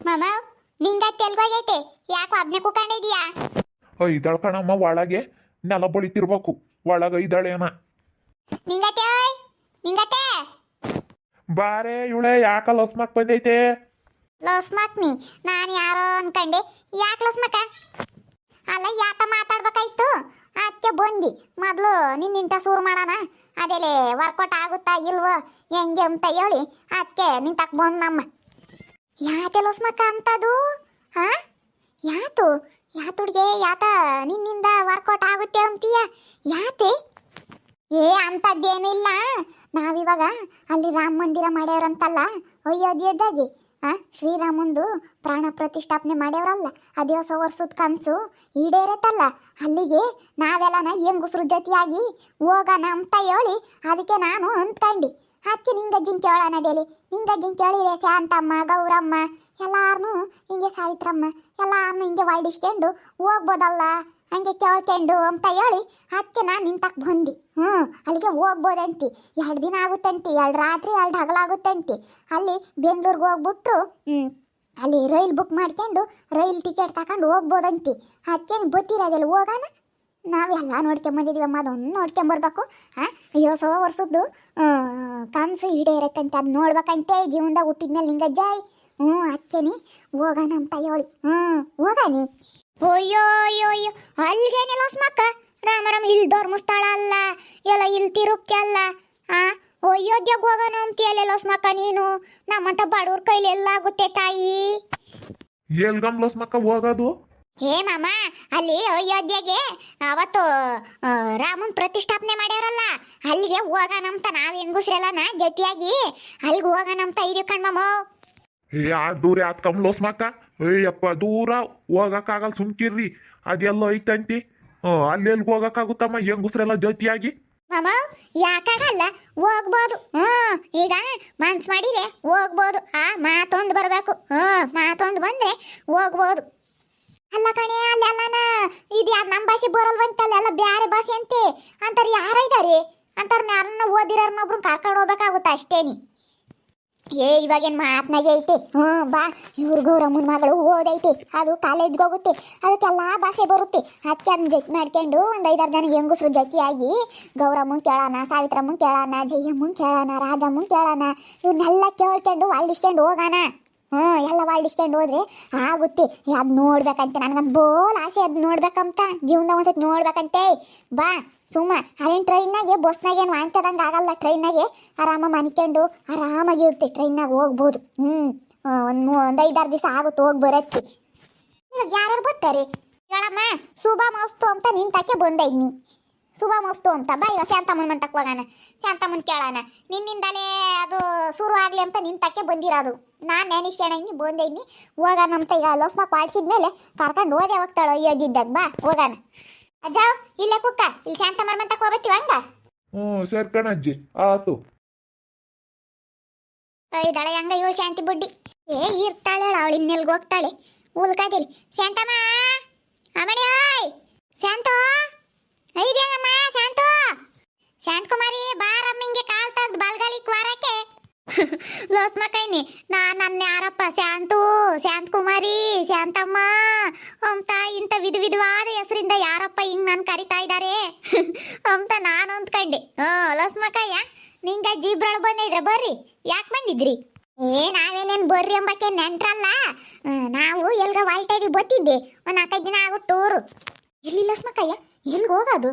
ಮಾಮ ನಿಂಗ ತೆಲ್ಗೋಗೈತೆ ಯಾಕೋ ಒಬ್ನೇ ಕೂಕೊಂಡಿದ್ಯಾ? ಇದ್ದಾಳ ಕಣಮ್ಮ ಒಳಗೆ ನೆಲ ಬಳಿತಿರ್ಬೇಕು. ಒಳಗ ಇದ್ದಾಳೇನ ನಿಂಗತೆ ನಿಂಗತೆ ಬಾರೆ ಇವಳೆ ಯಾಕ ಲಸ್ಮಾಕ್ ಬಂದೈತೆ? ಲಸ್ ಮಾಕ್ನಿ ನಾನು ಯಾರೋ ಅನ್ಕಂಡೆ. ಯಾಕೆ ಲಸ್ ಮಕ್ಕ ಅಲ್ಲ ಯಾಕ ಮಾತಾಡ್ಬೇಕಾಯ್ತು? ಅದಕ್ಕೆ ಬಂದಿ. ಮೊದಲು ನಿನ್ನಿಂಟ ಶುರು ಮಾಡೋಣ. ಅದೇಲೆ ವರ್ಕೌಟ್ ಆಗುತ್ತಾ ಇಲ್ವೋ ಹೆಂಗೆ ಅಂತ ಹೇಳಿ. ಅದಕ್ಕೆ ನಿಂತಕ್ ಬಂದಮ್ಮ ಯಾತೆ ಲಸ್ ಮಕ್ಕ ಅಂತದು? ಹಾ? ಯಾತು? ಯಾತುಡ್ಗೆ ಯಾತ ನಿನ್ನಿಂದ ವರ್ಕೌಟ್ ಆಗುತ್ತೆ ಅಂತೀಯ? ಯಾತೆ? ಏ ಅಂಥದ್ದೇನಿಲ್ಲ ನಾವಿವಾಗ ಅಲ್ಲಿ ರಾಮ ಮಂದಿರ ಮಾಡ್ಯಾರಂತಲ್ಲ ಅಯೋಧ್ಯೆದಾಗಿ ಆ, ಶ್ರೀರಾಮಂದು ಪ್ರಾಣ ಪ್ರತಿಷ್ಠಾಪನೆ ಮಾಡ್ಯಾವ್ರಲ್ಲ ಅದಿವಸ ವರ್ಷದ ಕನಸು ಈಡೇರತ್ತಲ್ಲ. ಅಲ್ಲಿಗೆ ನಾವೆಲ್ಲನ ಹೆಂಗುಸ್ರ ಜೊತೆಯಾಗಿ ಹೋಗೋಣ ಅಂತ ಹೇಳಿ, ಅದಕ್ಕೆ ನಾನು ಅಂದ್ಕಂಡು ಅದಕ್ಕೆ ನಿಂಗೆ ಅಜ್ಜಿನ ಕೇಳೋಣದೇಲಿ ನಿಂಗೆ ಅಜ್ಜಿನ ಕೇಳಿದೆ ಶಾಂತಮ್ಮ ಗೌರಮ್ಮ, ಎಲ್ಲಾರನು ಹಿಂಗೆ ಸಾವಿತ್ರಮ್ಮ, ಎಲ್ಲಾರನು ಹಿಂಗೆ ಹೊಳ್ಡಿಸ್ಕೊಂಡು ಹೋಗ್ಬೋದಲ್ಲ? ಹಂಗೆ ಕೇಳ್ಕೊಂಡು ಅಂತ ಹೇಳಿ ಅದಕ್ಕೆ ನಾನು ನಿಂತಕ್ಕೆ ಬಂದು. ಹ್ಞೂ ಅಲ್ಲಿಗೆ ಹೋಗ್ಬೋದಂತಿ. ಎರಡು ದಿನ ಆಗುತ್ತಂತಿ, ಎರಡು ರಾತ್ರಿ ಎರಡು ಹಗಲಾಗುತ್ತಂತಿ ಅಲ್ಲಿ ಬೆಂಗ್ಳೂರಿಗೆ ಹೋಗ್ಬಿಟ್ರು ಹ್ಞೂ ಅಲ್ಲಿ ರೈಲ್ ಬುಕ್ ಮಾಡ್ಕೊಂಡು ರೈಲ್ ಟಿಕೆಟ್ ತಗೊಂಡು ಹೋಗ್ಬೋದಂತಿ. ಅದಕ್ಕೆ ಗೊತ್ತಿರೋದಿಲ್ಲ, ಹೋಗೋಣ. ನಾವೆಲ್ಲ ನೋಡ್ಕೊಂಬಂದಿದ್ದೀವಮ್ಮ ಅದೊಂದು ನೋಡ್ಕೊಂಬರ್ಬೇಕು, ಹಾಂ? ಅಯ್ಯೋ, ಸೋ ವರ್ಷದ್ದು ಕನಸು ಈಡೇರತ್ತಂತೆ ಅದು ನೋಡ್ಬೇಕಂತೆ, ಜೀವನದಾಗ ಹುಟ್ಟಿದ್ಮೇಲೆ ನಿಂಗೆ ಜಾಯ್. ಹ್ಞೂ, ಅಚ್ಚನಿ. ಹೋಗಣ ಅಂತ ಹೇಳಿ ಹ್ಞೂ ಹೋಗಾನಿ ಅಯ್ಯೋ ಅಯ್ಯೋ ಅಯ್ಯೋ. ಅಲ್ಲಿಗೇನೆ ಲೋಸ್ ರಾಮ ರಾಮರಾಮ ಇಲ್ಲಿ ಧರ್ಮಸ್ಥಳ ಅಲ್ಲ, ಎಲ್ಲ ಇಲ್ಲಿ ತಿರುಪ್ತಿ ಅಲ್ಲ, ಆ? ಅಯೋಧ್ಯೆಗೆ ಹೋಗೋಣ ಅಂತೀಯಲ್ಲ ಲೋಸ್ ಮಕ್ಕ ನೀನು. ನಮ್ಮಂತ ಬಡವ್ರ ಕೈಲಿ ಎಲ್ಲ ಆಗುತ್ತೆ ತಾಯಿ. ಎಲ್ಗಮ್ ಲಸ್ಮಕ್ಕ ಹೋಗೋದು? ಹೇ ಮಾಮ ಅಲ್ಲಿ ಅಯೋಧ್ಯೆಗೆ ಅವತ್ತು ರಾಮನ್ ಪ್ರತಿಷ್ಠಾಪನೆ ಮಾಡ್ಯಾರಲ್ಲ ಅಲ್ಲಿಗೆ ಹೋಗೋಣಂತ ನಾವು ಹೆಂಗುಸ್ರೆಲ್ಲನ ಜೊತೆಯಾಗಿ ಅಲ್ಲಿಗೆ ಹೋಗೋಣಂತ ಇದೀವಿ ಕಣ್ಮಮ್ಮ ಯಾರು ದೂರ ದೂರ ಕಮ್ಲೋಸ್ ಮಾಕ ಅಯ್ಯಪ್ಪ ದೂರ ಹೋಗಕ್ಕಾಗಲ್ಲ ಸುಮ್ಕಿರ್ರಿ. ಅದೆಲ್ಲ ಐತಂತಿ. ಹ್ಞೂ ಅಲ್ಲಿ ಎಲ್ಲಿಗೆ ಹೋಗಕ್ಕಾಗುತ್ತಮ್ಮ ಹೆಂಗುಸ್ರೆಲ್ಲ ಜೊತೆಯಾಗಿ? ಮಾಮ ಯಾಕಾಗಲ್ಲ ಹೋಗ್ಬೋದು. ಹ್ಮ್ ಈಗ ಮನ್ಸ್ ಮಾಡಿದ್ರೆ ಹೋಗ್ಬೋದು. ಆ ಮಾತೊಂದು ಬರಬೇಕು. ಹ್ಮ್ ಮಾತೊಂದು ಬಂದ್ರೆ ಹೋಗ್ಬೋದು. ಅಲ್ಲ ಕಣೆ ಅಲ್ಲೆಲ್ಲನ ಇದು ಯಾಕೆ ನಮ್ಮ ಭಾಷೆ ಬರಲ್ವಂತಲ್ಲ ಎಲ್ಲ ಬ್ಯಾರೆ ಭಾಷೆ ಅಂತೆ. ಅಂತಾರೆ ಯಾರ ಇದಾರೆ? ಅಂತಾರ ಯಾರನ್ನ ಓದಿರೋರ್ನೊಬ್ರು ಕರ್ಕೊಂಡು ಹೋಗ್ಬೇಕಾಗುತ್ತೆ ಅಷ್ಟೇನಿ ಏ, ಇವಾಗೇನ್ ಮಾತ್ನಾಗೆ ಐತೆ? ಹ್ಞೂ, ಬಾ. ಇವ್ರ ಗೌರಮ್ಮನ ಮಗಳು ಓದೈತೆ. ಅದು ಕಾಲೇಜ್ಗೆ ಹೋಗುತ್ತೆ. ಅದಕ್ಕೆಲ್ಲ ಭಾಷೆ ಬರುತ್ತೆ. ಅದಕ್ಕೆ ಅದನ್ನ ಜೊತೆ ಮಾಡ್ಕೊಂಡು ಒಂದು ಐದಾರು ಜನ ಹೆಂಗಸರು ಜೊತೆಯಾಗಿ ಗೌರಮ್ಮನ್ ಕೇಳೋಣ, ಸಾವಿತ್ರಮ್ಮನ್ ಕೇಳೋಣ, ಜಯಮ್ಮನ್ ಕೇಳೋಣ, ರಾಜಮ್ಮನ್ ಕೇಳೋಣ. ಇವನ್ನೆಲ್ಲ ಕೇಳ್ಕೊಂಡು ಹೊಳ್ಳಿಸ್ಕೊಂಡು ಹೋಗೋಣ. ಹ್ಞೂ, ಎಲ್ಲ ವಾಲ್ಡಿಸ್ಕೊಂಡು ಹೋದ್ರೆ? ಆಗುತ್ತೆ ಅದು ನೋಡ್ಬೇಕಂತೆ ನನಗಂತ ಬೋಲ್ ಆಸೆ, ಅದು ನೋಡ್ಬೇಕಂತ, ಜೀವನದಾಗ ಒಂದ್ಸತಿ ನೋಡ್ಬೇಕಂತೆ ಬಾ, ಸುಮ್ಮ, ಅದೇನು ಟ್ರೈನ್ನಾಗೆ ಬಸ್ನಾಗೆ ಏನು ವಾಂತದಂಗೆ ಆಗಲ್ಲ ಟ್ರೈನ್ನಾಗೆ ಆರಾಮ ಮನ್ಕೊಂಡು ಆರಾಮಾಗಿರುತ್ತೆ ಟ್ರೈನ್ನಾಗ ಹೋಗ್ಬೋದು, ಹ್ಞೂ ಒಂದು ಒಂದು ಐದಾರು ದಿವಸ ಆಗುತ್ತೆ ಹೋಗಿ ಬರಕ್ಕೆ ಇವಾಗ ಯಾರ್ಯಾರು ಬರ್ತಾರೆ? ಹೇಳಮ್ಮ, ಶುಭ ಮಸ್ತು ಅಂತ ನಿಂತಕ್ಕೆ ಬಂದೈದ್ನಿ ಶುಭ ಮಸ್ತು ಅಂತ. ಬಾ ಇವ ಶಾಂತಮ್ಮನ ಮನ್ ಶಾಂತಮ್ಮನ ಕೇಳೋಣ. ನಿನ್ನಿಂದಲೇ ಅದು ಶುರು ಆಗಲಿ ಅಂತ ನಿಂತಕ್ಕೆ ಬಂದಿರೋದು. ನಾನು ನೆನೆಸ್ಕೊಣಿ ಬಂದೆ ಇನ್ನಿ ಹೋಗೋಣ ಅಂತ ಈಗ ಲೋಸ್ಮ ಪಾಡ್ಸಿದ್ಮೇಲೆ ಕರ್ಕೊಂಡು ಹೋದೆ ಹೋಗ್ತಾಳೆ ಅಯ್ಯೋದಿದ್ದಾಗ ಬಾ ಹೋಗಾನ ಅಜ್ಜ ಇಲ್ಲೇ ಕುಕ್ಕ ಇಲ್ಲಿ ಶಾಂತಮ್ಮನ ಮನ್ ಹೋಗ್ಬತ್ತೀವ ಹಂಗ? ಹ್ಞೂ ಸರಿ ಕಣಜ್ಜಿ ಆತು. ಇದ್ದಾಳೆ ಹಂಗ ಇವಳು ಶಾಂತಿ ಬುಡ್ಡಿ. ಏ ಇರ್ತಾಳೆ ಅವಳು ಇನ್ನೆಲ್ಗೆ ಹೋಗ್ತಾಳೆ. ಉಲ್ಕಾದಿಲ್ ಶಾಂತಮ್ಮ ಅಮಣಿ ಓಯ್! ಶಾಂತು ಐದೇನಮ್ಮ ಶಾಂತು? ಶಾಂತಕುಮಾರಿ ಬಾರಮ್ಮಿಂಗೆ ಕಾಲ್ ತೆಗ್ದು ಬಲ್ಗಾಲಿಕ್ ವಾರಕ್ಕೆ. ಲೋಸ್ ಮಕ್ಕೈನಿ ನಾ ನನ್ನ ಯಾರಪ್ಪ? ಶಾಂತು, ಶಾಂತಕುಮಾರಿ, ಶಾಂತಮ್ಮ. ಅಂತ ಇಂಥ ವಿಧ ವಿಧವಾದ ಹೆಸರಿಂದ ಯಾರಪ್ಪ ಹಿಂಗ್ ನಾನು ಕರಿತಾ ಇದ್ದಾರೆ ಅಂತ ನಾನು ಅಂದ್ಕಂಡೆ ಹ್ಞೂ ಲೋಸ್ ಮಕ್ಕಯ್ಯ ನಿಂಗ ಜೀಬ್ರೊಳಗೆ ಬಂದಿದ್ರೆ ಬರ್ರಿ. ಯಾಕೆ ಬಂದಿದ್ರಿ? ಏ, ನಾವೇನೇನ್ ಬರ್ರಿ ಎಂಬಕ್ಕೆ ನೆಂಟ್ರಲ್ಲ? ನಾವು ಎಲ್ಗ ವಾಲ್ಟ ಇದೀವಿ ಬತ್ತಿದ್ದೆ. ಒಂದು ನಾಲ್ಕೈದು ದಿನ ಆಗೋ ಟೂರು ಎಲ್ಲಿ ಲಸ್ಮಕ್ಕಯ್ಯ ಎಲ್ಗೆ ಹೋಗೋದು?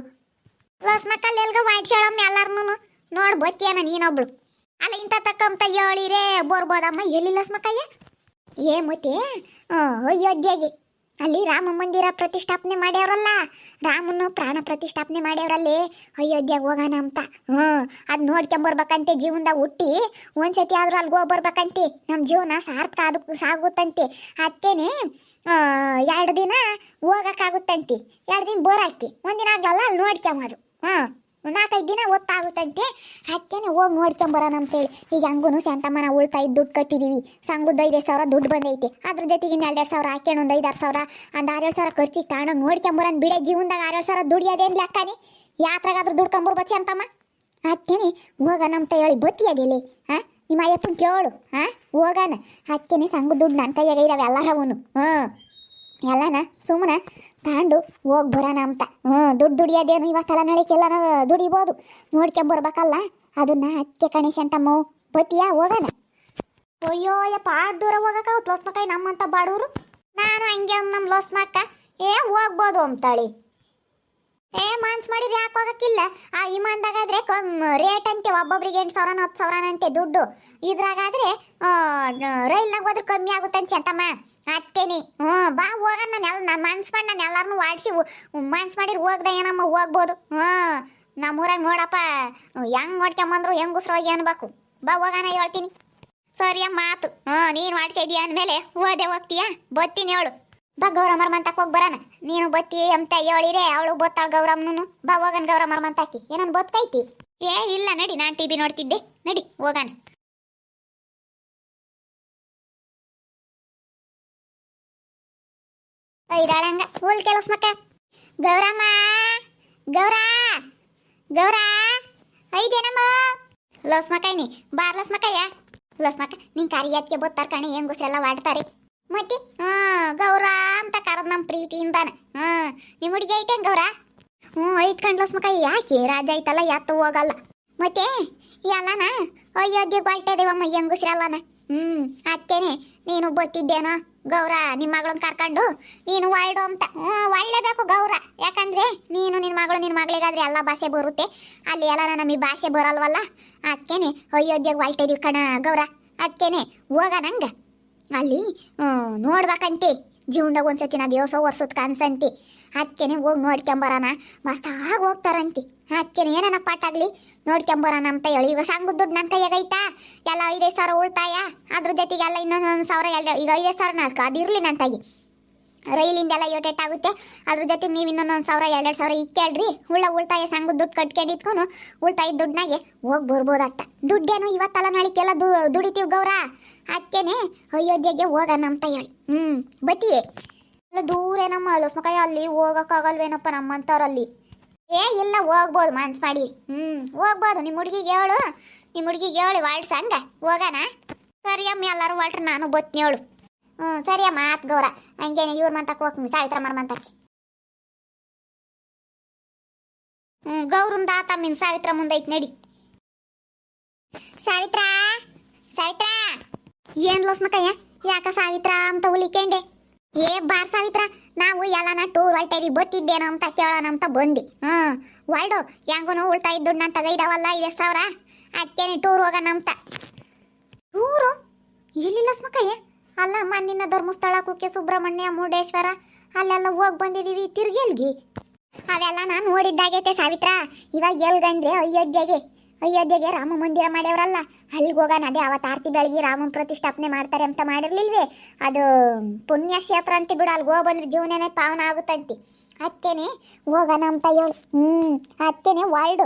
ಮಕ್ಕಳು ಎಲ್ಗ ವೈಟ್ ಹೇಳಮ್ಮ ಎಲ್ಲಾರ್ನು ನೋಡಿ ಬತ್ತಿಯನ ನೀನೊಬ್ಳು. ಅಲ್ಲ ಇಂಥ ತಕ್ಕಂತ ಹೇಳಿರೇ ಬರ್ಬೋದಮ್ಮ ಎಲ್ಲಿ ಲಸ್ಮಕ್ಕಯ್ಯ ಏ ಮತ್ತೆ ಅಯೋಧ್ಯೆಗೆ ಅಲ್ಲಿ ರಾಮ ಮಂದಿರ ಪ್ರತಿಷ್ಠಾಪನೆ ಮಾಡ್ಯಾವ್ರಲ್ಲ. ರಾಮನು ಪ್ರಾಣ ಪ್ರತಿಷ್ಠಾಪನೆ ಮಾಡ್ಯಾವ್ರಲ್ಲಿ. ಅಯೋಧ್ಯೆಗೆ ಹೋಗೋಣ ಅಂತ. ಹ್ಞೂ ಅದು ನೋಡ್ಕೊಂಬರ್ಬೇಕಂತೆ ಜೀವನದಾಗ ಹುಟ್ಟಿ. ಒಂದ್ಸತಿ ಆದ್ರೂ ಅಲ್ಲಿಗೆ ಹೋಗ್ಬರ್ಬೇಕಂತೆ ನಮ್ಮ ಜೀವನ ಸಾರ್ಥಕ ಅದಕ್ಕೆ ಸಾಗುತ್ತಂತೆ. ಅದಕ್ಕೇನೆ ಎರಡು ದಿನ ಹೋಗೋಕ್ಕಾಗುತ್ತಂತೆ. ಎರಡು ದಿನ ಬೋರ್ ಹಾಕಿ. ಒಂದಿನ ಆಗಲ್ಲ ಅಲ್ಲಿ ನೋಡ್ಕೊಂಬೋದು. ಹಾಂ ನಾಲ್ಕೈದು ದಿನ ಒತ್ತಾಗುತ್ತಂತೆ ಅದಕ್ಕೇನೆ ಹೋಗಿ ನೋಡ್ಕೊಂಬರೋಣ ಅಂತೇಳಿ. ಈಗ ಹಂಗೂ ಶಾಂತಮ್ಮನ ಉಳ್ತಾಯಿ ದುಡ್ಡು ಕಟ್ಟಿದೀವಿ. ಸಂಘದ ಐದು ಸಾವಿರ ದುಡ್ಡು ಬಂದೈತೆ. ಅದ್ರ ಜೊತೆಗೆ ಇನ್ನು ಎರಡೆರಡು ಸಾವಿರ ಹಾಕ್ಯಣ ಒಂದು ಐದಾರು ಸಾವಿರ. ಒಂದು ಆರೇಳು ಸಾವಿರ ಖರ್ಚಿಗೆ ತಗೊಂಡೋಗಿ ನೋಡ್ಕೊಂಬರೋಣ ಬಿಡ ಜೀವನದಾಗ ಆರೇಳು ಸಾವಿರ ದುಡಿಯೋದೇನು ಲೆಕ್ಕನೇ ಯಾತ್ರಾಗಾದ್ರೂ ದುಡ್ಕೊಂಬರ್ಬೇಕು ಅಂತಮ್ಮ? ಅದಕ್ಕೇನೆ, ಹೋಗೋಣ ಅಂತ ಹೇಳಿ ಬತ್ತಿಯದಿಲ್ಲಿ ಹಾಂ ನಿಮ್ಮ ಅಯ್ಯಪ್ಪನ ಕೇಳು. ಹಾಂ ಹೋಗೋಣ. ಹಚ್ಚನೆ ಸಂಘ ದುಡ್ಡು ನನ್ನ ಕೈಯಾಗ ಇದಾವೆ ಎಲ್ಲರವನು. ಹ್ಞೂ ಎಲ್ಲನ ಸುಮ್ಮನೆ ತಾಂಡು, ಹೋಗಿ ಬರೋಣ ಅಂತ. ಹ್ಞೂ ದುಡ್ಡು ದುಡಿಯೋದೇನು ಇವತ್ತೆಲ್ಲ ನಳಿಕೆಲ್ಲ ದುಡಿಬೋದು. ನೋಡ್ಕೊಂಬರ್ಬೇಕಲ್ಲ ಅದನ್ನ ಅಚ್ಚೆ ಕಣಿಸಿ ಅಂತಮ್ಮ ಬತ್ತಿಯಾ ಹೋಗೋಣ. ಅಯ್ಯೋ ಯಪ್ಪ ಆಡ್ ದೂರ ಹೋಗಕ್ಕ ಲೋಸ್ಮಕಾಯಿ ನಮ್ಮಂತ ಬಾಡೂರು? ನಾನು ಹಂಗೆ ನಮ್ಮ ಲೋಸ್ಮಕ್ಕ ಏ, ಹೋಗ್ಬೋದು ಅಂತಾಳಿ. ಏ ಮಾನ್ಸ್ ಮಾಡಿದ್ರೆ ಯಾಕೆ ಹೋಗಕ್ಕಿಲ್ಲ? ಆ ಇಮಾನ್ದಾಗಾದ್ರೆ ರೇಟ್ ಅಂತೆ, ಒಬ್ಬೊಬ್ರಿಗೆ ಎಂಟು ಸಾವಿರ ಹತ್ತು ಸಾವಿರ ಅಂತೆ ದುಡ್ಡು. ಇದ್ರಾಗಾದ್ರೆ ರೈಲ್ನಾಗ ಹೋದ್ರೆ ಕಮ್ಮಿ ಆಗುತ್ತಂತೆ ಅಂತಮ್ಮ. ಅತ್ತೇನಿ ಹ್ಞೂ, ಬಾ, ಹೋಗೋಣ ನಾನು ಎಲ್ಲ ನಾನು ಮನ್ಸು ಮಾಡಿ ನಾನು ಎಲ್ಲರನ್ನೂ ವಾಡಿಸಿ ಮನ್ಸು ಮಾಡಿದ್ರೆ ಹೋಗ್ದೆ ಏನಮ್ಮ, ಹೋಗ್ಬೋದು. ಹ್ಞೂ, ನಮ್ಮೂರಾಗ ನೋಡಪ್ಪ, ಹೆಂಗ್ ನೋಡ್ಕೊಂಬಂದ್ರು ಹೆಂಗುಸ್ರು ಹೋಗಿ ಅನ್ಬೇಕು. ಬಾ, ಹೋಗೋಣ, ಹೇಳ್ತೀನಿ. ಸರಿಯ ಮಾತು ಹ್ಞೂ, ನೀನು ಮಾಡ್ತಿದೀಯ ಅಂದಮೇಲೆ, ಹೋದೆ ಹೋಗ್ತೀಯಾ? ಬತ್ತೀನಿ ಹೇಳು. ಬಾ ಗೌರಮ್ಮರ ಮಂತಕ್ಕೆ ಹೋಗಿ ಬರೋಣ ನೀನು ಬತ್ತಿ ಅಂತ ಹೇಳಿರೆ ಅವಳು ಬತ್ತಾಳ ಗೌರಮ್ಮನು ಬಾ ಹೋಗನ್ ಗೌರಮ್ಮರ ಮಂತಾಕಿ. ಏನನ್ ಬತ್ಕೈತಿ? ಏ, ಇಲ್ಲ, ನಡಿ, ನಾನು ಟಿ ಬಿ ನೋಡ್ತಿದ್ದೆ. ನಡಿ, ಹೋಗಾನ. ಇದಾಳಂಗ ಹುಲ್ ಕೆಲಸ ಮಕ್ಕ. ಗೌರಮ್ಮ, ಗೌರ ಗೌರ, ಐದೇನಮ್ಮ? ನೀ ಬಾರ್ ಲಸ್ಮಕ್ಕಯ್ಯ. ಮಕಯ್ಯ ನೀನ್ ಕಾರಿ ಎತ್ಕೆ ಬತ್ತಾರ ಕಣೆ ವಾಡ್ತಾರೆ. ಮತ್ತೆ? ಹಾ ಗೌರ ಅಂತ ಕರೆದ್ ನಮ್ಮ ಪ್ರೀತಿಯಿಂದಾನ. ಹಾ ನಿಮ್ಮ ಹುಡುಗಿ ಐತೆ ಗೌರ? ಹ್ಞೂ, ಐದು ಕಂಡ್ಲಸ್ ಮಕ್ಕ ಯಾಕೆ ರಾಜ ಐತಲ್ಲ, ಯಾತು ಹೋಗಲ್ಲ. ಮತ್ತೆ ಎಲ್ಲನ ಅಯೋಧ್ಯೆ ಹೊಲ್ಟದೇವಮ್ಮ ಹೆಂಗಸ್ರೆಲ್ಲನ ಹ್ಞೂ ಅತ್ತೇನೆ, ನೀನು ಬತ್ತಿದ್ದೇನೋ? ಗೌರ ನಿಮ್ಮ ಮಗಳನ್ನ ಕರ್ಕೊಂಡು ನೀನು ಒಳ್ಳು ಅಂತ. ಹ್ಞೂ ಒಳ್ಳೇಬೇಕು ಗೌರ. ಯಾಕಂದ್ರೆ ನೀನು ನಿನ್ನ ಮಗಳು ನಿನ್ನ ಮಗಳಿಗಾದ್ರೆ ಎಲ್ಲ ಭಾಷೆ ಬರುತ್ತೆ. ಅಲ್ಲಿ ಎಲ್ಲ ನಮಗೆ ಭಾಷೆ ಬರಲ್ವಲ್ಲ? ಅದಕ್ಕೇನೆ ಅಯೋಧ್ಯೆಗೆ ಹೊಲ್ಟಿದೀವಿ ಕಣ, ಗೌರ. ಅದಕ್ಕೇನೆ ಹೋಗ ನಂಗೆ. ಅಲ್ಲಿ ನೋಡ್ಬೇಕಂತೆ. ಜೀವನದಾಗ ಒಂದ್ಸತಿ ನಾ ದಿವಸ ವರ್ಷದ ಕನ್ಸಂತಿ ಅದಕ್ಕೇನೆ ಹೋಗಿ ನೋಡ್ಕೊಂಬರೋಣ ಮಸ್ತಾಗಿ ಹೋಗ್ತಾರಂತಿ. ಅದಕ್ಕೇನೆ ಏನನ ಪಾಠಾಗ್ಲಿ ನೋಡ್ಕೊಂಬರೋಣ ಅಂತ ಹೇಳಿ. ಇವಾಗ ಸಂಘದ ದುಡ್ಡು ನನ್ನ ಕೈಯಾಗ ಐತಾ? ಎಲ್ಲ ಐದೈದು ಸಾವಿರ ಉಳ್ತಾಯ? ಅದ್ರ ಜೊತೆಗೆ ಎಲ್ಲ ಇನ್ನೊಂದು ಸಾವಿರ ಎರಡು, ಈಗ ಐದೈದು ಸಾವಿರ ನಾಲ್ಕು. ಅದು ಇರಲಿ ನಂತಾಗಿ ರೈಲಿಂದೆಲ್ಲ ಆಗುತ್ತೆ. ಅದ್ರ ಜೊತೆ ನೀವು ಇನ್ನೊಂದೊಂದು ಸಾವಿರ ಎರಡೆರಡು ಸಾವಿರ ಇಕ್ಕೇಳ್ರಿ ಉಳ್ಳ ಉಳ್ತಾಯ ಸಂಘ ದುಡ್ಡು ಕಟ್ಕೊಂಡು ಇಟ್ಕೊಂಡು ಉಳ್ತಾಯ ದುಡ್ಡನಾಗೆ ಹೋಗಿ ಬರ್ಬೋದತ್ತ ದುಡ್ಡೇನು ಇವತ್ತಲ್ಲ ನಾಳಿಕೆಲ್ಲ ದು, ದುಡಿತೀವಿ ಗೌರ. ಅದಕ್ಕೇನೆ ಅಯೋಧ್ಯೆಗೆ ಹೋಗೋಣ ಅಂತ ಹೇಳಿ. ಹ್ಞೂ ಬತ್ತಿ ಎಲ್ಲ ದೂರ ನಮ್ಮ ಲಸ್ಮಕಾಯಿ ಅಲ್ಲಿ ಹೋಗೋಕ್ಕಾಗಲ್ವೇನಪ್ಪ ನಮ್ಮಂಥವ್ರಲ್ಲಿ ಏ, ಇಲ್ಲ, ಹೋಗ್ಬೋದು ಮನ್ಸ್ ಮಾಡಿ. ಹ್ಞೂ ಹೋಗ್ಬೋದು. ನಿಮ್ಮ ಹುಡುಗಿಗೆ ಹೇಳು. ನಿಮ್ಮ ಹುಡುಗಿಗೆ ಹೇಳು ವಾಡ್ಸ ಹಂಗ ಹೋಗೋಣ. ಸರಿ ಅಮ್ಮ, ಎಲ್ಲರೂ ಹೊಟ್ರು ನಾನು ಬತ್ನಿ ಹೇಳು. ಹ್ಞೂ ಸರಿ ಅಮ್ಮ, ಆತ್ ಗೌರ. ಹಂಗೇನೆ, ಇವ್ರ ಮಂತಕ್ಕೆ ಹೋಗ್ತೀನಿ ಸಾವಿತ್ರಮ್ಮರ ಮಂತಕ್ಕೆ. ಹ್ಞೂ ಗೌರಿಂದ ತಮ್ಮಿನ ಸಾವಿತ್ರ ಮುಂದೈತ್ ನಡಿ. ಸಾವಿತ್ರ ಸಾವಿತ್ರ. ಏನ್ ಲೋಸ್ಮಕಯ್ಯ ಯಾಕ ಸಾವಿತ್ರ ಅಂತ ಉಲಿಕೆಂಡೆ? ಏ, ಬಾರ್ ಸಾವಿತ್ರ, ನಾವು ಎಲ್ಲಾನ ಟೂರ್ ಹೊಲ್ಟೇವಿ ಬತ್ತಿದ್ದೇನೋ ಅಂತ ಕೇಳೋಣ ಅಂತ ಬಂದಿ. ಹ್ಞೂ ಹೊಲ್ಡು ಹೆಂಗೂ ಉಳ್ತಾಯ ದುಡ್ಡು ನಾನು ತಗೈದಾವಲ್ಲ ಇದೆ ಸಾವಿರ. ಅದಕ್ಕೇನೆ ಟೂರ್ ಹೋಗೋಣ ಅಂತ. ಟೂರು? ಎಲ್ಲಿ ಲಸ್ಮಕಯ್ಯ ಅಲ್ಲ ಮಣ್ಣಿನ ಧರ್ಮಸ್ಥಳ ಕುಕ್ಕೆ ಸುಬ್ರಹ್ಮಣ್ಯ, ಮುರುಡೇಶ್ವರ, ಅಲ್ಲೆಲ್ಲ ಹೋಗಿ ಬಂದಿದೀವಿ ತಿರ್ಗೆಲ್ಗಿ ಅವೆಲ್ಲ ನಾನು ನೋಡಿದ್ದಾಗೈತೆ ಸಾವಿತ್ರ. ಇವಾಗ ಎಲ್ಗಂದ್ರೆ ಅಯೋಧ್ಯೆಗೆ. ಅಯೋಧ್ಯೆಗೆ ರಾಮ ಮಂದಿರ ಮಾಡ್ಯವ್ರಲ್ಲ. ಅಲ್ಲಿಗೆ ಹೋಗೋಣ ಅದೇ ಅವತ್ತು ಆರ್ತಿ ಬೆಳಗ್ಗೆ ರಾಮನ ಪ್ರತಿಷ್ಠಾಪನೆ ಮಾಡ್ತಾರೆ ಅಂತ ಮಾಡಿರ್ಲಿಲ್ವೇ? ಅದು ಪುಣ್ಯ ಕ್ಷೇತ್ರ ಅಂತ ಬಿಡು ಅಲ್ಲಿಗೆ ಹೋಗಿ ಬಂದ್ರೆ ಜೀವನನೇ ಪಾವನ ಆಗುತ್ತಂತೆ. ಅದಕ್ಕೇನೆ ಹೋಗೋಣ ಅಂತ ಹೇಳು ಹ್ಞೂ ಅದಕ್ಕೇನೆ ವಾಲ್ಡು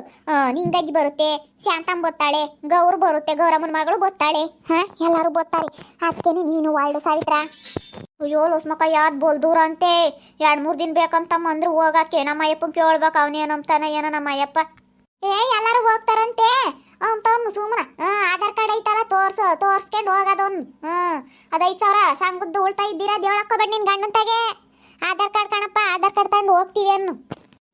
ನಿಂಗಜ್ಜಿ ಬರುತ್ತೆ, ಶಾಂತಮ್ಮ ಬತ್ತಾಳೆ ಗೌರ್ ಬರುತ್ತೆ, ಗೌರಮ್ಮನ ಮಗಳು ಬತ್ತಾಳೆ ಹಾಂ, ಎಲ್ಲರೂ ಬತ್ತಾರೆ ಅದಕ್ಕೇನೆ ನೀನು ವರ್ಲ್ಡ್ ಸಾವಿತ್ರ. ಅಯ್ಯೋ ಲೋಸ್ಮಕ್ಕ ಯಾವ್ದು ಬೋಲ್ ದೂರ ಅಂತೆ? ಎರಡು ಮೂರು ದಿನ ಬೇಕಂತಮ್ಮ ಅಂದ್ರೆ ಹೋಗಕ್ಕೆ. ನಮ್ಮ ಅಯ್ಯಪ್ಪನ ಕೇಳ್ಬೇಕು ಅವನೇನಂತಾನ ಏನೋ ನಮ್ಮ ಅಯ್ಯಪ್ಪ. ಏ, ಎಲ್ಲರೂ ಹೋಗ್ತಾರಂತೆ? ಅಂತವ್ನು ಸುಮ್ಮನ ಆಧಾರ್ ಕಾರ್ಡ್ ಐತಲ್ಲ, ತೋರ್ಸು, ತೋರ್ಸ್ಕೊಂಡು ಹೋಗೋದೊಂದು ಹ್ಞೂ ಅದು ಐದು ಸಾವಿರ, ಸಂಘದ್ದು ಉಳ್ತಾ ಇದ್ದೀರಾ ದೇವಳಕ್ಕೋಬೇಡ ನಿನ್ನ ಗಂಡಂತಾಗೆ ಆಧಾರ್ ಕಾರ್ಡ್ ಆಧಾರ್ ಹೋಗ್ತೀವಿ ಅನ್ನು.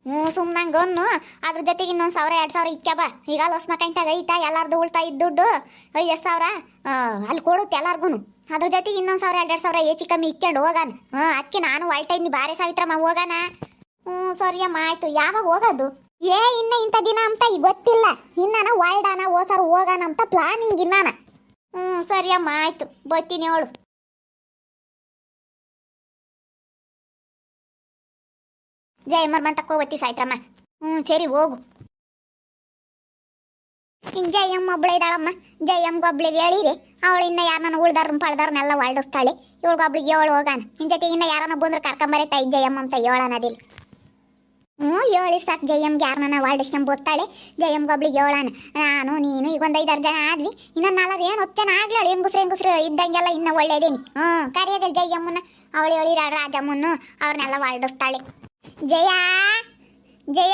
ಹ್ಞೂ ಸುಮ್ಮನಂಗೆ ಅನ್ನು ಅದ್ರ ಜೊತೆಗೆ ಇನ್ನೊಂದು ಸಾವಿರ, ಎರಡು ಸಾವಿರ ಇಕ್ಕಬ ಈಗ ಈಗ ಮಕ್ಕಂಟಾಗ ಐತಾ, ಎಲ್ಲಾರ್ದು ಉಳ್ತಾ ಇದ್ದ ದುಡ್ಡು. ಐದು ಸಾವಿರ? ಅಲ್ಲಿ ಕೊಡುತ್ತೆ ಎಲ್ಲಾರ್ಗು ಅದ್ರ ಜೊತೆಗೆ ಇನ್ನೊಂದು ಸಾವಿರ, ಎರಡು ಸಾವಿರ ಹೆಚ್ಚು ಕಮ್ಮಿ ಇಕ್ಕೊಂಡು ಹೋಗಾನ. ಹ್ಞೂ ಅದಕ್ಕೆ ನಾನು ಹೊಲ್ಟಾ ಬಾರಿ ಬಾರೆ ಸಾವಿತ್ರಮ್ಮ ಹೋಗಾನ? ಹ್ಞೂ ಸರಿ ಅಮ್ಮ ಆಯ್ತು. ಯಾವಾಗ ಹೋಗೋದು? ಏ, ಇನ್ನ ಇಂಥ ದಿನ ಅಂತ ಈಗ ಗೊತ್ತಿಲ್ಲ. ಇನ್ನನ ವಾಲ್ಡಾನ ಓಸರ ಹೋಗಾನ ಅಂತ ಪ್ಲಾನಿಂಗ್ ಇನ್ನಾನ ಹ್ಞೂ, ಸರಿಯಮ್ಮ, ಆಯ್ತು. ಬರ್ತೀನಿ ಅವಳು. ಜಯಮ್ಮರ್ ಮಂತಕ್ಕೆ ಹೋಗ್ಬತ್ತಿ ಸಾಯ್ತ್ರಮ್ಮ. ಹ್ಞೂ ಸರಿ, ಹೋಗು. ಇನ್ ಜಯಮ್ಮ ಒಬ್ಳೆ ಇದ್ದಾಳಮ್ಮ. ಜಯಮ್ಗೆ ಒಬ್ಳಿಗೆ ಹೇಳಿರಿ, ಅವಳು ಇನ್ನ ಯಾರನ್ನ ಉಳ್ದಾರ್ನ ಪಳ್ದಾರ್ನೆಲ್ಲ ಹೊರಡಿಸ್ತಾಳೆ ಇವಳಿಗೊಬ್ಳಿಗೆ ಏಳು ಹೋಗಾನ. ನಿನ್ ಜೊತೆ ಇನ್ನ ಯಾರನ್ನ ಬಂದ್ರೆ ಕರ್ಕೊಂಬರೇ ಈ ಜಯಮ್ಮ ಅಂತ ಹೇಳೋಣದಿಲ್ಲ ಹ್ಞೂ ಹೇಳಿ ಸಾಕು ಜಯಮ್ಗೆ ಯಾರನ್ನ ಹೊರಡಿಸ್ಕೊಂಡ್ ಬರ್ತಾಳೆ ಜಯಮ್ಗೆ ಒಬ್ಳಿಗೆ ಹೇಳೋಣ ನಾನು, ನೀನು ಈಗ ಒಂದು ಐದಾರು ಜನ ಆದ್ವಿ. ಇನ್ನ ನಾಲ್ಕು ಏನು ಹೊತ್ತು ಜನ ಆಗ್ಲಿ, ಅವಳು ಹೆಂಗುಸ್ರು ಹೆಂಗುಸ್ರು ಇದ್ದಂಗೆಲ್ಲ ಇನ್ನ ಒಳ್ಳೇದೇನಿ. ಹ್ಞೂ ಕರೆಯೋದಿಲ್ಲ ಜಯಮ್ಮನ ಅವಳು ಹೇಳಿ ರಾಜಮ್ಮನ್ನು, ಅವ್ರನ್ನೆಲ್ಲ ಹೊರಡಿಸ್ತಾಳೆ ಜಯ ಜಯ,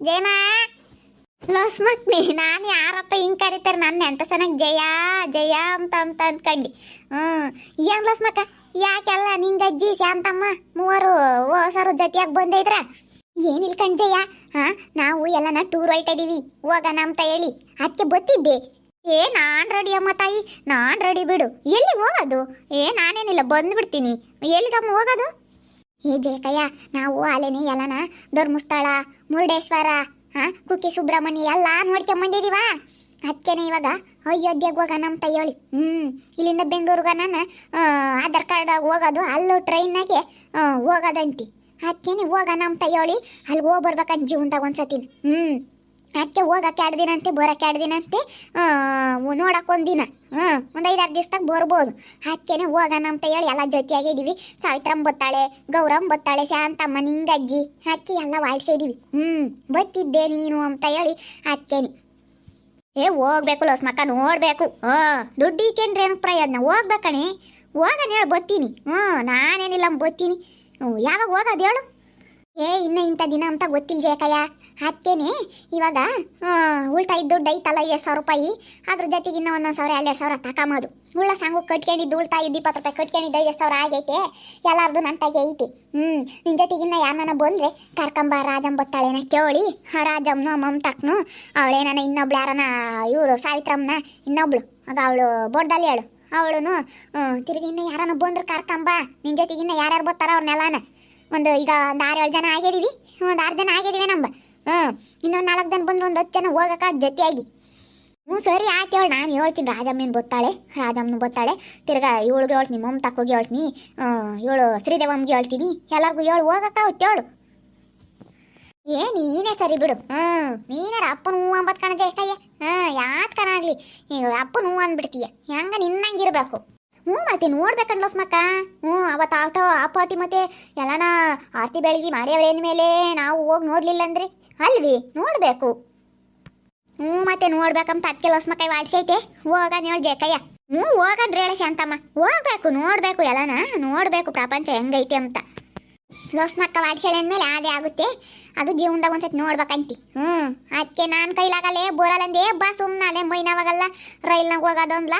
ಜಯಮ್ಮ. ಲೋಸ್ ಮಕ್ನಿ ನಾನು ಯಾರಪ್ಪ ಹಿಂಗ್ ಕರೀತಾರೆ ನನ್ನ ಎಂತ ಸನಕ್ ಜಯ ಜಯ ಅಂತ ಅಂತ ಅನ್ಕಂಡು. ಹ್ಮ್. ಏನ್ ಲೋಸ್ ಮಕ್ಕ ಯಾಕೆಲ್ಲ ನಿಂಗ ಅಜ್ಜಿ, ಶಾಂತಮ್ಮ ಮೂವರು ಹೊಸರು ಜೊತೆಯಾಗಿ ಬಂದಿದ್ರ ಏನಿಲ್ಲ ಕಣ್ಜಯ್ಯ ಹಾ, ನಾವು ಎಲ್ಲನ ಟೂರ್ ಹೊರಟಿದೀವಿ ಹೋಗಣ ಅಂತ ಹೇಳಿ ಅದಕ್ಕೆ ಬತ್ತಿದ್ದೆ. ಏ, ನಾನ್ ರೆಡಿ ಅಮ್ಮ ತಾಯಿ. ನಾನ್ ರೆಡಿ ಬಿಡು. ಎಲ್ಲಿ ಹೋಗೋದು? ಏ, ನಾನೇನಿಲ್ಲ, ಬಂದ್ಬಿಡ್ತೀನಿ. ಎಲ್ಲಿಗಮ್ಮ ಹೋಗೋದು? ಏ ಜಯಕಯ್ಯ, ನಾವು ಅಲೆನೇ ಎಲ್ಲನ ಧರ್ಮಸ್ಥಳ, ಮುರುಡೇಶ್ವರ ಹಾ ಕುಕ್ಕಿ ಸುಬ್ರಹ್ಮಣ್ಯ ಎಲ್ಲ ನೋಡ್ಕೊಂಬಂದಿದೀವ ಅದಕ್ಕೇನೆ ಇವಾಗ ಅಯೋಧ್ಯೆಗೆ ಹೋಗ ನಮ್ಮ ತಯ್ಯೋಳಿ. ಹ್ಞೂ ಇಲ್ಲಿಂದ ಬೆಂಗಳೂರಿಗೆ ನಾನು ಆಧಾರ್ ಕಾರ್ಡ್ ಹೋಗೋದು, ಅಲ್ಲೂ ಟ್ರೈನಾಗೆ ಹೋಗೋದಂತಿ. ಅದಕ್ಕೇನೆ ಹೋಗ ನಮ್ಮ ತಯ್ಯೋಳಿ. ಅಲ್ಲಿ ಹೋಗಿ ಬರ್ಬೇಕಂತ ಜೀವನದಾಗ ಒಂದ್ಸತಿನ. ಹ್ಞೂ ಅದಕ್ಕೆ ಹೋಗಕ್ಕೆ ಎರಡು ದಿನ ಅಂತೆ ಬರೋಕೆ ಎರಡು ದಿನ ಅಂತೆ ಒಂದಿನ ಹ್ಞೂ ಒಂದು ಐದಾರು ದಿವ್ಸದಾಗ ಬರ್ಬೋದು. ಅದಕ್ಕೇನೆ ಹೋಗೋಣ ಅಂತ ಹೇಳಿ ಎಲ್ಲ ಜೊತೆಯಾಗಿದ್ದೀವಿ. ಸಾವಿತ್ರಮ್ಮ ಬತ್ತಾಳೆ ಗೌರಮ್ಮ ಬತ್ತಾಳೆ, ಶಾಂತಮ್ಮ, ನಿಂಗಜ್ಜಿ ಹಾಕಿ ಎಲ್ಲ ವಾಡ್ಸಿದೀವಿ ಹ್ಞೂ ಬತ್ತಿದ್ದೆ ನೀನು ಅಂತ ಹೇಳಿ ಅದಕ್ಕೇನೆ ಏ, ಹೋಗ್ಬೇಕು ಲೋಸ್ ಮಕ್ಕ ನೋಡ್ಬೇಕು. ಹಾ, ದುಡ್ಡು ಇಕ್ಕೇನ್ರಿ ಏನಕ್ಕೆ ಪ್ರಯೋಜನ? ಹೋಗ್ಬೇಕಣಿ. ಹೋಗಣ ಹೇಳು, ಬತ್ತೀನಿ. ಹ್ಞೂ ನಾನೇನಿಲ್ಲ, ಬತ್ತೀನಿ. ಯಾವಾಗ ಹೋಗೋದು ಹೇಳು? ಏ, ಇನ್ನು ಇಂಥ ದಿನ ಅಂತ ಗೊತ್ತಿಲ್ಲ ಜೇಕಯ್ಯ ಅದಕ್ಕೇನೆ ಇವಾಗ ಉಳ್ತಾಯಿ ದುಡ್ಡು ಐತಲ್ಲ, ಐದು ಸಾವಿರ ರೂಪಾಯಿ. ಅದ್ರ ಜೊತೆಗೆ ಇನ್ನೂ ಒಂದೊಂದು ಸಾವಿರ ಎರಡೆರಡು ಸಾವಿರ ತಕೊಂಬೋದು ಉಳ್ಳ ಸಾಂಗು ಕಟ್ಕೊಂಡಿದ್ದು ಉಳ್ತಾಯಿ ಇಪ್ಪತ್ತು ರೂಪಾಯಿ ಕಟ್ಕೊಂಡಿದ್ದು, ಐದು ಸಾವಿರ ಆಗೈತೆ. ಎಲ್ಲಾರ್ದು ನನ್ನ ತಾಗಿ ಐತಿ. ಹ್ಞೂ ನಿನ್ನ ಜೊತೆಗೆ ಇನ್ನೂ ಯಾರನ್ನ ಬಂದರೆ ಕರ್ಕಂಬ ರಾಜಂ ಬತ್ತಾಳೇನ ಕೇಳಿ. ಆ ರಾಜಮ್ನು ಮಮತಾಕ್ನು ಅವಳೇನ ಇನ್ನೊಬ್ಳು ಯಾರನ, ಇವರು ಸಾವಿತ್ರಮ್ಮನ, ಇನ್ನೊಬ್ಳು, ಆಗ ಅವಳು ಬೋರ್ಡಲ್ಲಿ ಹೇಳು. ಅವಳು ತಿರುಗಿ ಇನ್ನು ಯಾರನ್ನ ಬಂದ್ರೆ ಕರ್ಕಂಬ. ನಿನ್ನ ಜೊತೆಗಿನ್ನ ಯಾರ್ಯಾರು ಬರ್ತಾರ ಅವ್ರನ್ನೆಲ್ಲನ ಒಂದು ಈಗ ಒಂದು ಆರು ಏಳು ಜನ ಆಗಿದೀವಿ ಒಂದು ಆರು ಜನ ಆಗಿದೀವಿ ನಮ್ಮ. ಹ್ಞೂ ಇನ್ನೊಂದು ನಾಲ್ಕು ಜನ ಬಂದ್ರೆ ಒಂದು ಹತ್ತು ಜನ ಹೋಗಕ್ಕ ಜೊತೆಯಾಗಿ. ಹ್ಞೂ ಸರಿ, ಆಯ್ತು ಹೇಳಿ. ನಾನು ಹೇಳ್ತೀನಿ. ರಾಜಮ್ಮನ ಬತ್ತಾಳೆ ರಾಜಮ್ಮನ ಬತ್ತಾಳೆ ತಿರ್ಗಾ ಇವಳಿಗೆ ಹೇಳ್ತೀನಿ. ಮಮ್ಮ ಹೋಗಿ ಹೇಳ್ತೀನಿ. ಇವಳು ಶ್ರೀದೇವಮ್ಗೆ ಹೇಳ್ತೀನಿ. ಎಲ್ಲರಿಗೂ ಹೇಳು. ಹೋಗಕ್ಕ ಹೇಳು. ಏ, ನೀನೇ ಸರಿ ಬಿಡು. ಹ್ಞೂ. ನೀನೇ ಅಪ್ಪನ ಹೂ ಅಂಬತ್ ಕಣ ಜಯಕಯ್ಯ ಹಾಂ ಯಾತ್ ಕನಾಗ್ಲಿ ಈಗ ಅಪ್ಪನ ಹೂ ಅಂದ್ಬಿಡ್ತೀಯ. ಹೆಂಗ ನಿನ್ನಂಗಿರ್ಬೇಕು ಹ್ಞೂ ಮತ್ತೆ ನೋಡ್ಬೇಕಂಡ್ ಮಕ್ಕ ಹ್ಞೂ ಅವತ್ತು ಆಟೋ, ಆ ಪಾರ್ಟಿ ಮತ್ತೆ ಎಲ್ಲನ ಆರತಿ ಬೆಳಗ್ಗೆ ಮಾಡ್ಯವ್ರೇನ ಮೇಲೆ? ನಾವು ಹೋಗಿ ನೋಡ್ಲಿಲ್ಲ ಅಂದ್ರೆ ಅಲ್ವಿ, ನೋಡ್ಬೇಕು. ಹ್ಞೂ ಮತ್ತೆ ನೋಡ್ಬೇಕಂತ ಅದಕ್ಕೆ ಲಸ್ಮಕ್ಕ ವಾಡ್ಸೈತೆ ಹೋಗ ನೋಡ್ ಜೇಕಯ್ಯ. ಹ್ಞೂ ಹೋಗಂದ್ರೆ ಹೇಳ ಶಾಂತಮ್ಮ. ಹೋಗ್ಬೇಕು, ನೋಡ್ಬೇಕು ಎಲ್ಲನ. ನೋಡ್ಬೇಕು ಪ್ರಪಂಚ ಹೆಂಗೈತೆ ಅಂತ. ಲಸ್ಮಕ್ಕ ವಾಡ್ಸೇಳೆ ಅಂದ್ಮೇಲೆ ಅದೇ ಆಗುತ್ತೆ. ಅದು ಜೀವನದಾಗ ಒಂದ್ಸತಿ ನೋಡ್ಬೇಕಂತಿ. ಹ್ಞೂ ಅದಕ್ಕೆ ನಾನು ಕೈಲಾಗಲ್ಲೇ ಬೋರಲ್ಲಂದೇ ಬಾ ಸುಮ್ಮನೆ ಮೈನವಾಗಲ್ಲ. ರೈಲ್ನಾಗ ಹೋಗೋದು ಅಂದ್ಲ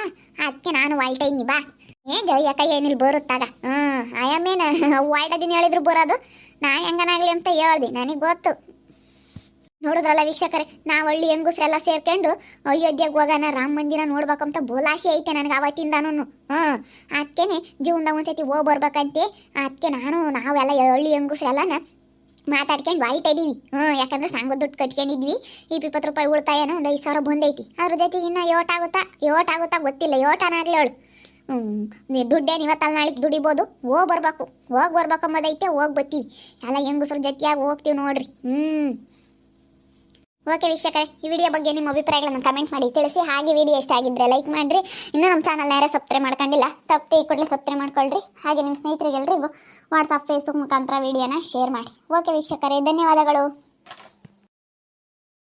ಅದಕ್ಕೆ ನಾನು ಹೊಲ್ಟೈನಿ ಬಾ. ಏ ಯಾಕ ಏನಿಲ್ಲ ಬರುತ್ತಾಗ ಹ್ಞೂ ಆಯಮ್ಮೇನ ವಾಯ್ಡದಿನ ಹೇಳಿದ್ರು ಬರೋದು ನಾ ಹೆಂಗನಾಗ್ಲಿ ಅಂತ ಹೇಳ್ದೆ, ನನಗೆ ಗೊತ್ತು. ನೋಡಿದ್ರಲ್ಲ ವೀಕ್ಷಕರೇ, ನಾವು ಹಳ್ಳಿ ಹೆಂಗಸ್ರೆಲ್ಲ ಸೇರ್ಕೊಂಡು ಅಯೋಧ್ಯೆಗೆ ಹೋಗೋಣ, ರಾಮ ಮಂದಿರ ನೋಡ್ಬೇಕಂತ ಬೋಲಾಸೆ ಐತೆ ನನಗೆ ಅವತ್ತಿಂದಾನು ಹ್ಞೂ ಅದಕ್ಕೇನೆ ಜೀವನದಾಗ ಒಂದ್ಸತಿ ಹೋಗಿ ಬರ್ಬೇಕಂತೆ. ಅದಕ್ಕೆ ನಾನು, ನಾವೆಲ್ಲ ಹಳ್ಳಿ ಹೆಂಗಸ್ರೆಲ್ಲನ ಮಾತಾಡ್ಕೊಂಡು ಹೊಲ್ತಾ ಇದೀವಿ. ಹ್ಞೂ ಯಾಕಂದ್ರೆ ಸಂಘ ದುಡ್ಡು ಕಟ್ಕೊಂಡಿದ್ವಿ. ಇಪ್ಪತ್ತು ರೂಪಾಯಿ ಉಳಿತಾಯನ ಒಂದು ಐದು ಸಾವಿರ ಬಂದೈತಿ. ಅದ್ರ ಜೊತೆಗೆ ಇನ್ನೂ ಯೋಟ್ ಆಗುತ್ತಾ? ಗೊತ್ತಿಲ್ಲ. ಯೋಟನಾಗ್ಲಿ ಅವಳು. ಹ್ಞೂ ದುಡ್ಡೇನು ಇವತ್ತಲ್ಲ ನಾಳೆಗೆ ದುಡಿಬೋದು? ಹೋಗಿ ಬರ್ಬೇಕು. ಹೋಗಿ ಬರ್ಬೇಕು ಅಂಬೋದೈತೆ ಹೋಗಿ ಬರ್ತೀವಿ ಎಲ್ಲ ಹೆಂಗಸ್ರ ಜೊತೆಯಾಗಿ ಹೋಗ್ತೀವಿ ನೋಡ್ರಿ. ಹ್ಞೂ ಓಕೆ ವೀಕ್ಷಕರೇ, ಈ ವಿಡಿಯೋ ಬಗ್ಗೆ ನಿಮ್ಮ ಅಭಿಪ್ರಾಯಗಳನ್ನು ಕಮೆಂಟ್ ಮಾಡಿ ತಿಳಿಸಿ. ಹಾಗೆ ವಿಡಿಯೋ ಇಷ್ಟ ಆಗಿದ್ರೆ ಲೈಕ್ ಮಾಡಿರಿ. ಇನ್ನೂ ನಮ್ಮ ಚಾನಲ್ ಯಾರೇ ಸಬ್ಸ್ಕ್ರೈಬ್ ಮಾಡ್ಕೊಂಡಿಲ್ಲ, ತಪ್ಪದೆ ಈ ಕೂಡಲೇ ಸಬ್ಸ್ಕ್ರೈಬ್ ಮಾಡ್ಕೊಳ್ರಿ. ಹಾಗೆ ನಿಮ್ಮ ಸ್ನೇಹಿತರಿಗೆಲ್ಲರಿಗೂ ವಾಟ್ಸಪ್ ಫೇಸ್ಬುಕ್ ಮುಖಾಂತರ ವಿಡಿಯೋನ ಶೇರ್ ಮಾಡಿ. ಓಕೆ ವೀಕ್ಷಕರೇ, ಧನ್ಯವಾದಗಳು.